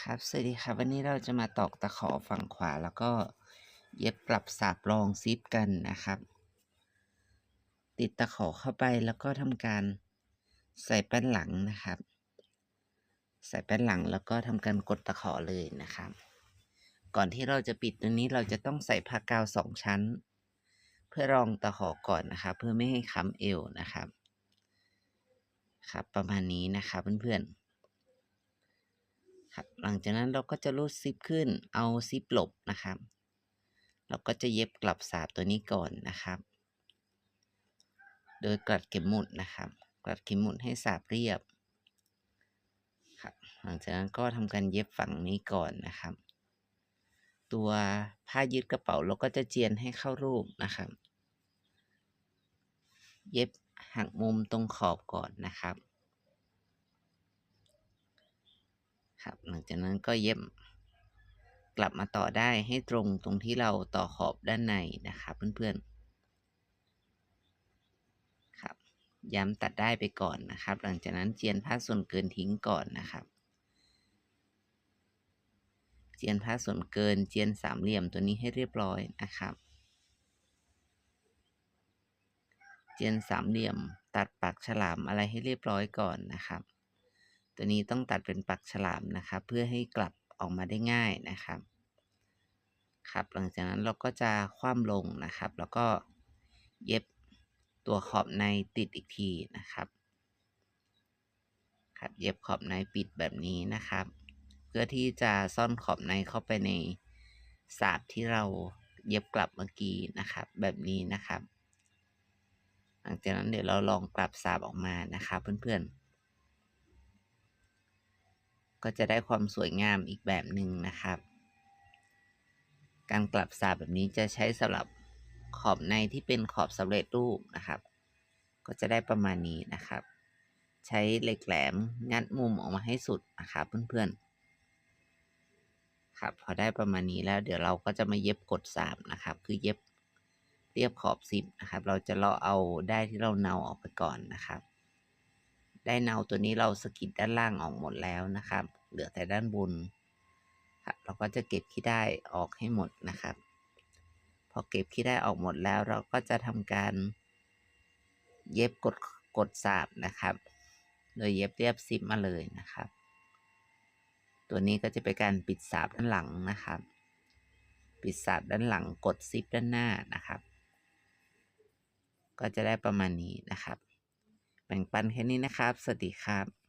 ครับสวัสดีครับ วันนี้เราจะมาตอกตะขอฝั่งขวาแล้วก็เย็บกลับสาบรองซิปกันนะครับ ติดตะขอเข้าไปแล้วก็ทำการใส่แป้นหลังนะครับ ใส่แป้นหลังแล้วก็ทำการกดตะขอเลยนะครับ ก่อนที่เราจะปิดตัวนี้เราจะต้องใส่ผ้ากาวสองชั้น เพื่อรองตะขอก่อนนะครับ เพื่อไม่ให้ค้ำเอวนะครับ ครับประมาณนี้นะครับเพื่อนๆ ครับหลังจากนั้นเราก็จะรูดซิปขึ้นเอาซิปหลบนะครับ เราก็จะเย็บกลับสาบตัวนี้ก่อนนะครับ โดยกลัดเข็มหมุดนะครับ กลัดเข็มหมุดให้สาบเรียบครับหลังจากนั้นก็ทำการเย็บฝั่งนี้ก่อนนะครับ ตัวผ้ายึดกระเป๋าเราก็จะเจียนให้เข้ารูปนะครับ เย็บหักมุมตรงขอบก่อนนะครับ ครับ หลังจากนั้นก็เย็บกลับมาต่อได้ให้ตรงตรงที่เราต่อขอบด้านในนะครับเพื่อนๆครับ ย้ำตัดได้ไปก่อนนะครับ หลังจากนั้นเจียนผ้าส่วนเกินทิ้งก่อนนะครับ เจียนผ้าส่วนเกินเจียนสามเหลี่ยมตัวนี้ให้เรียบร้อยนะครับ เจียนสามเหลี่ยมตัดปักฉลามอะไรให้เรียบร้อยก่อนนะครับ ตัวนี้ต้องตัดเป็นปักฉลามนะครับ เพื่อให้กลับออกมาได้ง่ายนะครับ ครับ หลังจากนั้นเราก็จะคว่ำลงนะครับ แล้วก็เย็บตัวขอบในติดอีกทีนะครับ ครับ เย็บขอบในปิดแบบนี้นะครับ เพื่อที่จะซ่อนขอบในเข้าไปในสาบที่เราเย็บกลับเมื่อกี้นะครับ แบบนี้นะครับ หลังจากนั้นเดี๋ยวเราลองกลับสาบออกมานะครับเพื่อนๆ ก็จะได้ความสวยงามอีกแบบหนึ่งนะครับ การกลับสาบแบบนี้จะใช้สำหรับขอบในที่เป็นขอบสำเร็จรูปนะครับ ก็จะได้ประมาณนี้นะครับ ใช้เหล็กแหลมงัดมุมออกมาให้สุดนะครับเพื่อนๆ ครับพอได้ประมาณนี้แล้วเดี๋ยวเราก็จะมาเย็บกดสามนะครับ คือเย็บเรียบขอบสิบนะครับ เราจะเลาะเอาได้ที่เราเนาออกไปก่อนนะครับ ได้เนาตัวนี้เราสกิดด้านล่างออกหมดแล้วนะครับ เหลือแต่ด้านบนครับเราก็จะเก็บขี้ได้ออกให้หมดนะครับ พอเก็บขี้ได้ออกหมดแล้วเราก็จะทำการ เย็บกดกดสาบนะครับ โดยเย็บเรียบซิปมาเลยนะครับ ตัวนี้ก็จะเป็นการปิดสาบด้านหลังนะครับ ปิดสาบด้านหลังกดซิปด้านหน้านะครับ ก็จะได้ประมาณนี้นะครับ แบ่งปันแค่นี้นะครับ สวัสดีครับ